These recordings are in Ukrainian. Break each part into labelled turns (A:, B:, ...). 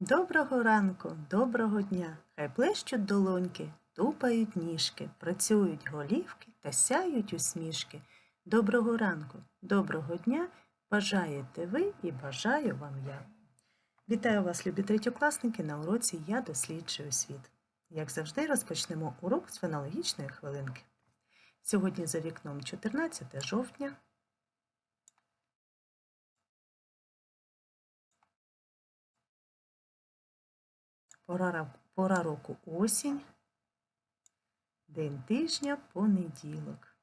A: Доброго ранку, доброго дня, хай плещуть долоньки, тупають ніжки, працюють голівки та сяють усмішки. Доброго ранку, доброго дня бажаєте ви і бажаю вам я. Вітаю вас, любі третьокласники, на уроці Я досліджую світ. Як завжди, розпочнемо урок з фенологічної хвилинки. Сьогодні за вікном 14 жовтня. Пора, пора року осінь, день тижня понеділок.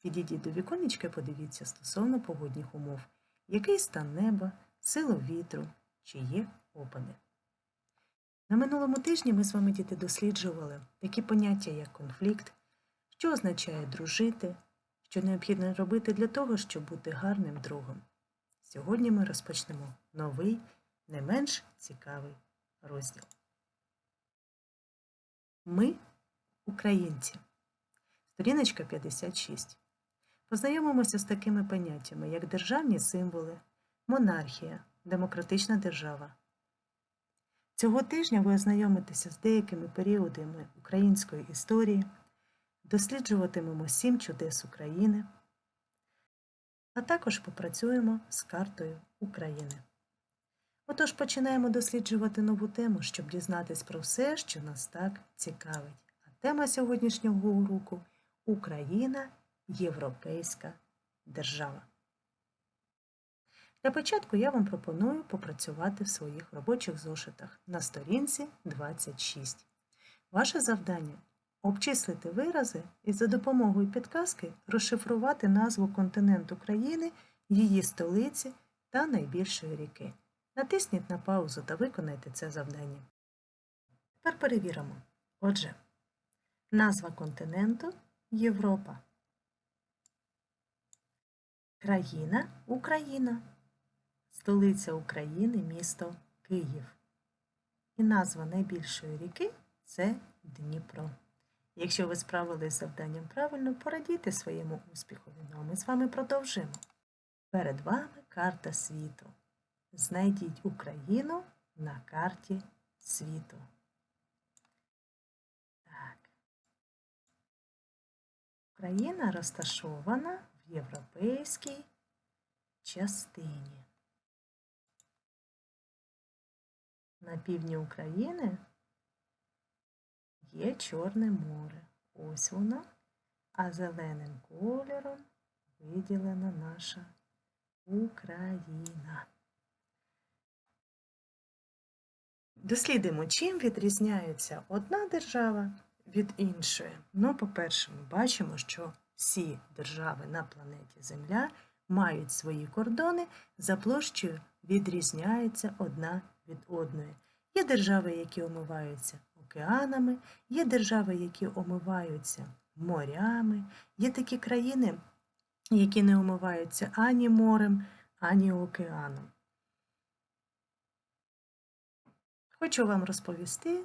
A: Підійдіть до віконечка і подивіться стосовно погодних умов, який стан неба, силу вітру, чи є опади. На минулому тижні ми з вами діти досліджували такі поняття, як конфлікт, що означає дружити, що необхідно робити для того, щоб бути гарним другом. Сьогодні ми розпочнемо новий, не менш цікавий розділ. Ми українці. Сторіночка 56. Познайомимося з такими поняттями, як державні символи, монархія, демократична держава. Цього тижня ви ознайомитеся з деякими періодами української історії, досліджуватимемо сім чудес України, а також попрацюємо з картою України. Отож починаємо досліджувати нову тему, щоб дізнатись про все, що нас так цікавить. А тема сьогоднішнього уроку Україна Європейська держава. Для початку я вам пропоную попрацювати в своїх робочих зошитах на сторінці 26. Ваше завдання обчислити вирази і за допомогою підказки розшифрувати назву континенту країни, її столиці та найбільшої ріки. Натисніть на паузу та виконайте це завдання. Тепер перевіримо. Отже, назва континенту Європа. Країна Україна. Столиця України місто Київ. І назва найбільшої ріки це Дніпро. Якщо ви справились з завданням правильно, порадійте своєму успіхові. Ну а ми з вами продовжуємо. Перед вами карта світу. Знайдіть Україну на карті світу. Так. Україна розташована в європейській частині. На півдні України є Чорне море. Ось воно, а зеленим кольором виділена наша Україна. Дослідимо, чим відрізняється одна держава від іншої. Ну, по-перше, ми бачимо, що всі держави на планеті Земля мають свої кордони, за площею відрізняються одна від одної. Є держави, які омиваються океанами, є держави, які омиваються морями, є такі країни, які не омиваються ані морем, ані океаном. Хочу вам розповісти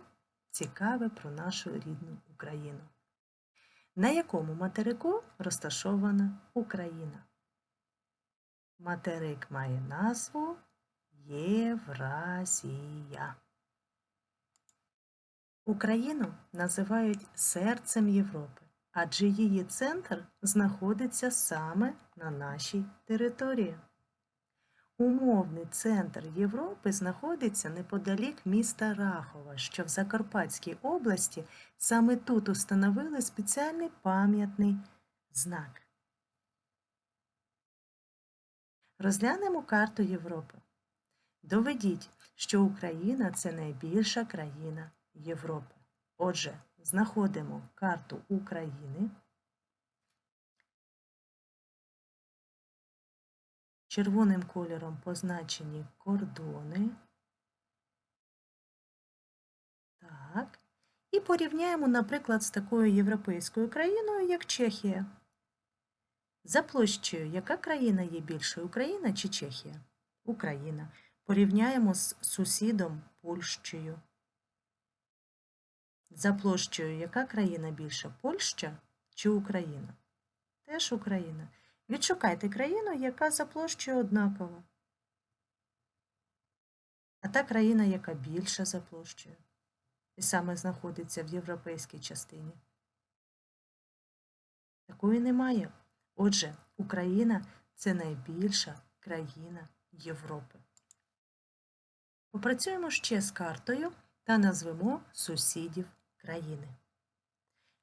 A: цікаве про нашу рідну Україну. На якому материку розташована Україна? Материк має назву Євразія. Україну називають серцем Європи, адже її центр знаходиться саме на нашій території. Умовний центр Європи знаходиться неподалік міста Рахова, що в Закарпатській області саме тут установили спеціальний пам'ятний знак. Розглянемо карту Європи. Доведіть, що Україна це найбільша країна Європи. Отже, знаходимо карту України. Червоним кольором позначені кордони. Так. І порівняємо, наприклад, з такою європейською країною, як Чехія. За площею, яка країна є більшою, Україна чи Чехія? Україна. Порівняємо з сусідом Польщею. За площею, яка країна більша, Польща чи Україна? Теж Україна. Відшукайте країну, яка за площею однакова. А та країна, яка більша за площею, і саме знаходиться в європейській частині. Такої немає. Отже, Україна це найбільша країна Європи. Попрацюємо ще з картою та назвемо сусідів країни.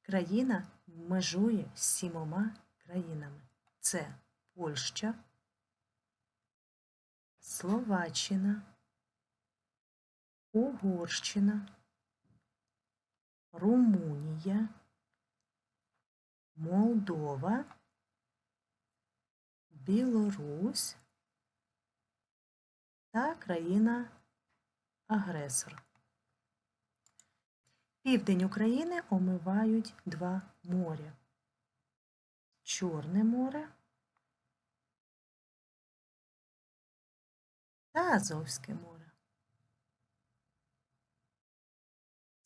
A: Країна межує з сімома країнами. Це Польща, Словаччина, Угорщина, Румунія, Молдова, Білорусь та країна агресор. Південь України омивають два моря. Чорне море та Азовське море.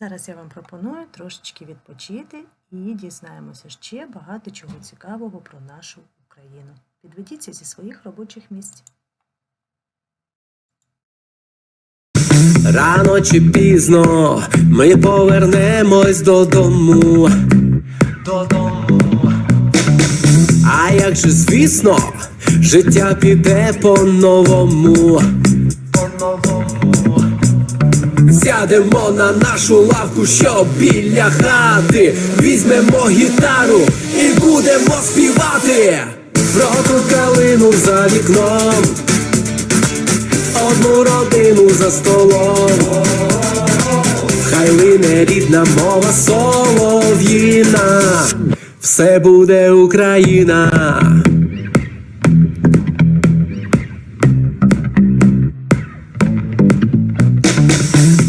A: Зараз я вам пропоную трошечки відпочити і дізнаємося ще багато чого цікавого про нашу Україну. Підведіться зі своїх робочих місць.
B: Рано чи пізно ми повернемось додому. Додому. Як же, звісно, життя піде. По-новому. Сядемо на нашу лавку, що біля хати. Візьмемо гітару і будемо співати. Про ту калину за вікном одну родину за столом. Хай лине рідна мова солов'їна, все буде Україна.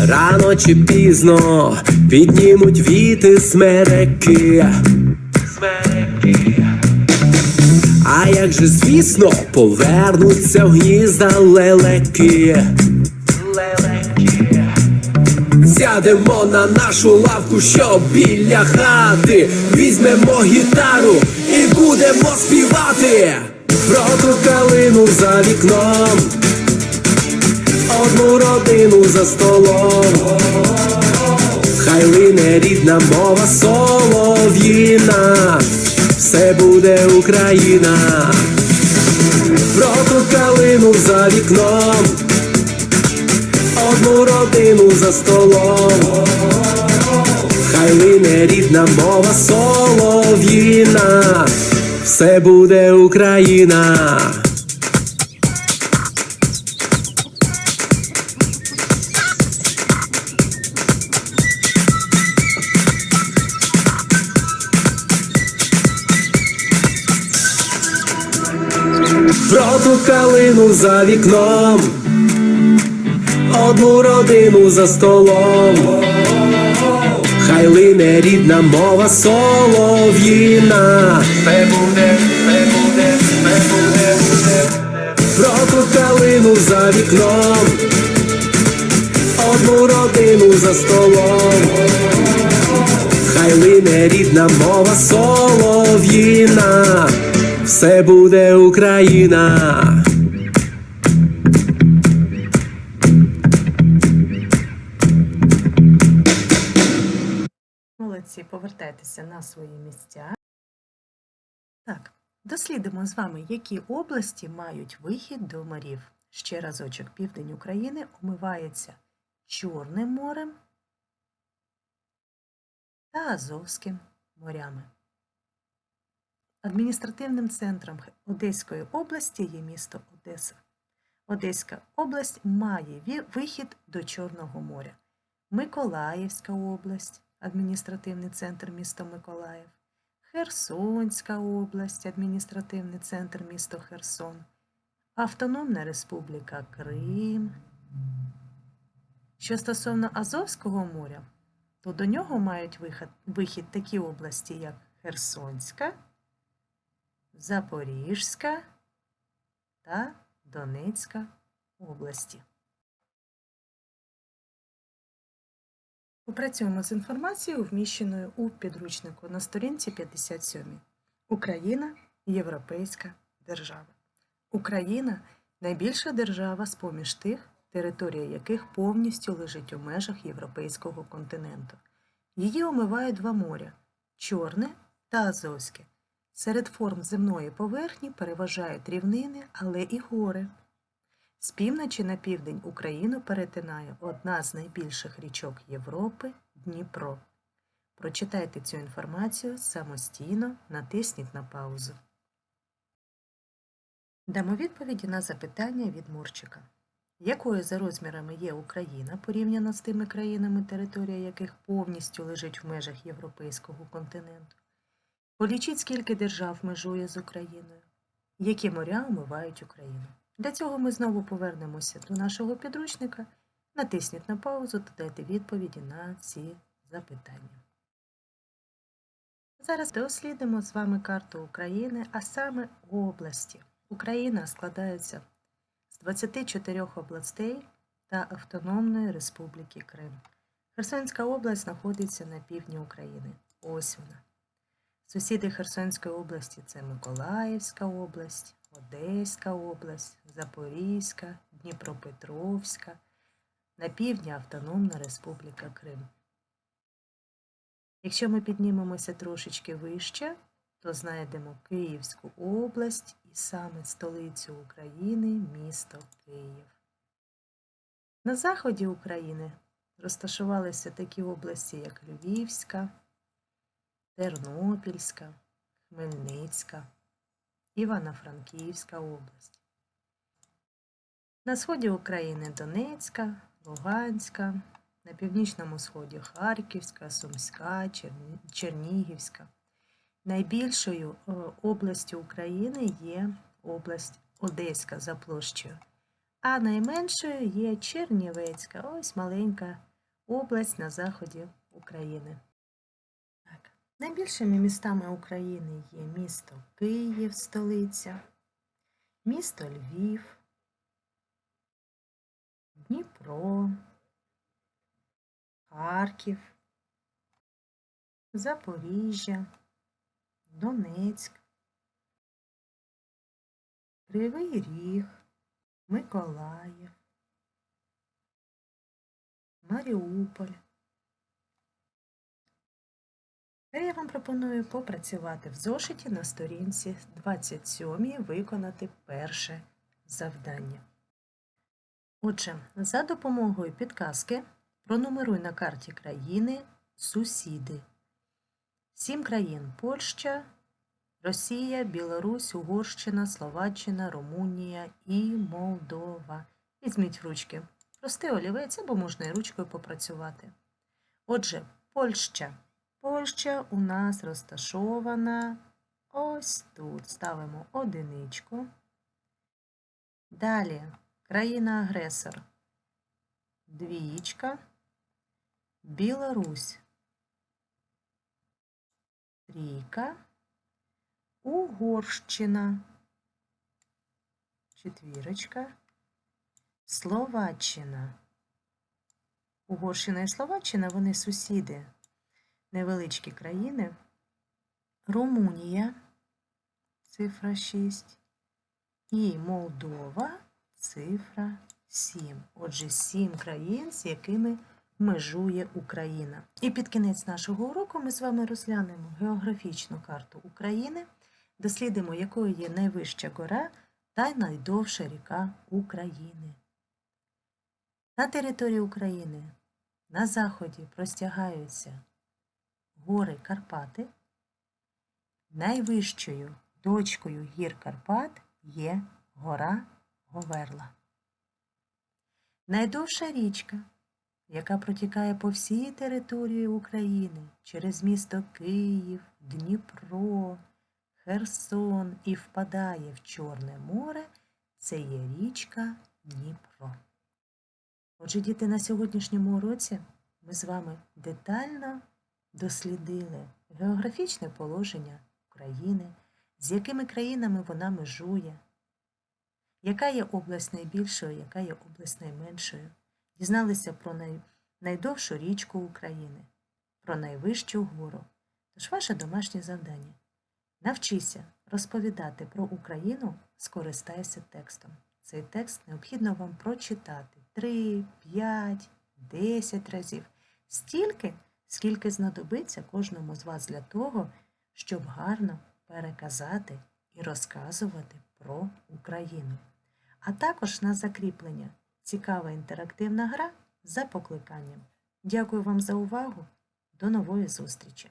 B: Рано чи пізно піднімуть віти смереки. Смереки. А як же, звісно, повернуться в гнізда лелеки. Сядемо на нашу лавку, що біля хати. Візьмемо гітару і будемо співати. Про ту калину за вікном. Одну родину за столом. Хай лине рідна мова солов'їна, все буде Україна, про ту калину за вікном, одну родину за столом, хай лине рідна мова солов'їна, все буде Україна. Про ту калину за вікном, одну родину за столом, хай лине рідна мова солов'їна. Це буде, це буде, це буде. Про калину за вікном, одну родину за столом. Хай лине рідна мова солов'їна, все буде Україна.
A: Молодці, повертайтеся на свої місця. Так, дослідимо з вами, які області мають вихід до морів. Ще разочок, південь України омивається Чорним морем та Азовським морями. Адміністративним центром Одеської області є місто Одеса. Одеська область має вихід до Чорного моря. Миколаївська область, адміністративний центр місто Миколаїв, Херсонська область, адміністративний центр місто Херсон, Автономна Республіка Крим. Що стосовно Азовського моря, то до нього мають вихід, вихід такі області, як Херсонська, Запорізька та Донецька області. Попрацюємо з інформацією, вміщеною у підручнику на сторінці 57. Україна європейська держава. Україна найбільша держава з поміж тих, територія яких повністю лежить у межах європейського континенту. Її омивають два моря Чорне та Азовське. Серед форм земної поверхні переважають рівнини, але і гори. З півночі на південь Україну перетинає одна з найбільших річок Європи Дніпро. Прочитайте цю інформацію самостійно, натисніть на паузу. Дамо відповіді на запитання від Мурчика. Якою за розмірами є Україна порівняно з тими країнами, територія яких повністю лежить в межах Європейського континенту? Полічіть, скільки держав межує з Україною, які моря омивають Україну. Для цього ми знову повернемося до нашого підручника, натисніть на паузу та дайте відповіді на ці запитання. Зараз дослідимо з вами карту України, а саме області. Україна складається з 24 областей та Автономної Республіки Крим. Херсонська область знаходиться на півдні України. Ось вона. Сусіди Херсонської області це Миколаївська область, Одеська область, Запорізька, Дніпропетровська, на півдні Автономна Республіка Крим. Якщо ми піднімемося трошечки вище, то знайдемо Київську область і саме столицю України місто Київ. На заході України розташувалися такі області, як Львівська, Тернопільська, Хмельницька, Івано-Франківська область. На сході України Донецька, Луганська, на північному сході Харківська, Сумська, Чернігівська. Найбільшою е, областю України є область Одеська за площею, а найменшою є Чернівецька, ось маленька область на заході України. Найбільшими містами України є місто Київ, столиця, місто Львів, Дніпро, Харків, Запоріжжя, Донецьк, Кривий Ріг, Миколаїв, Маріуполь. Я вам пропоную попрацювати в зошиті на сторінці 27 виконати перше завдання. Отже, за допомогою підказки пронумеруй на карті країни сусіди. Сім країн Польща, Росія, Білорусь, Угорщина, Словаччина, Румунія і Молдова. Візьміть в ручки. Простий олівець або можна і ручкою попрацювати. Отже, Польща. Польща у нас розташована ось тут. Ставимо одиничку. Далі країна-агресор. Двічка. Білорусь. Трійка. Угорщина. Четвірочка. Словаччина. Угорщина і Словаччина вони сусіди. Невеличкі країни. Румунія. Цифра 6. І Молдова. Цифра 7. Отже, 7 країн, з якими межує Україна. І під кінець нашого уроку ми з вами розглянемо географічну карту України, дослідимо, якою є найвища гора та найдовша ріка України. На території України на заході простягаються гори Карпати. Найвищою точкою гір Карпат є гора Говерла. Найдовша річка, яка протікає по всій території України через місто Київ, Дніпро, Херсон і впадає в Чорне море, це є річка Дніпро. Отже, діти, на сьогоднішньому уроці ми з вами детально дослідили географічне положення України, з якими країнами вона межує, яка є область найбільшою, яка є область найменшою. Дізналися про най... найдовшу річку України, про найвищу гору. Тож ваше домашнє завдання. Навчися розповідати про Україну, скористайся текстом. Цей текст необхідно вам прочитати 3, 5, 10 разів. Стільки, скільки знадобиться кожному з вас для того, щоб гарно переказати і розказувати про Україну. А також на закріплення цікава інтерактивна гра за покликанням. Дякую вам за увагу. До нової зустрічі!